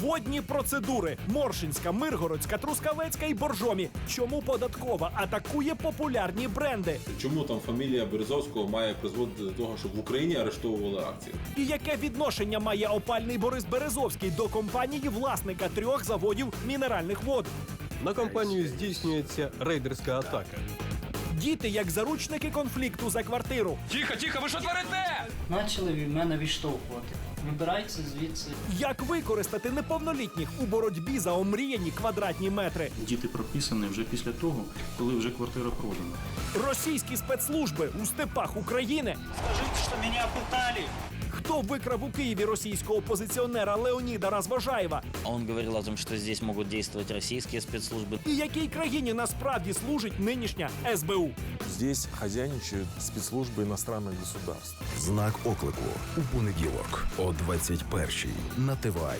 Водні процедури Моршинська, Миргородська, Трускавецька і Боржомі. Чому податкова атакує популярні бренди? Чому там фамілія Березовського має призводити до того, щоб в Україні арештовували акції? І яке відношення має опальний Борис Березовський до компанії власника трьох заводів мінеральних вод? На компанію здійснюється рейдерська атака. Діти як заручники конфлікту за квартиру. Тихо, тихо, ви що творите? Почали від мене відштовхувати. Вибирайте звідси. Як використати неповнолітніх у боротьбі за омріяні квадратні метри? Діти прописані вже після того, коли вже квартира продана. Російські спецслужби у степах України. Скажіть, що мене питали. Хто викрав у Києві російського опозиціонера Леоніда Розважаєва? Он говорил о том, что здесь могут действовать российские спецслужбы. І якій країні насправді служить нинішня СБУ? Здесь хозяйничают спецслужбы иностранных государств. Знак оклику у понеділок о 21-й на ТВАЙ.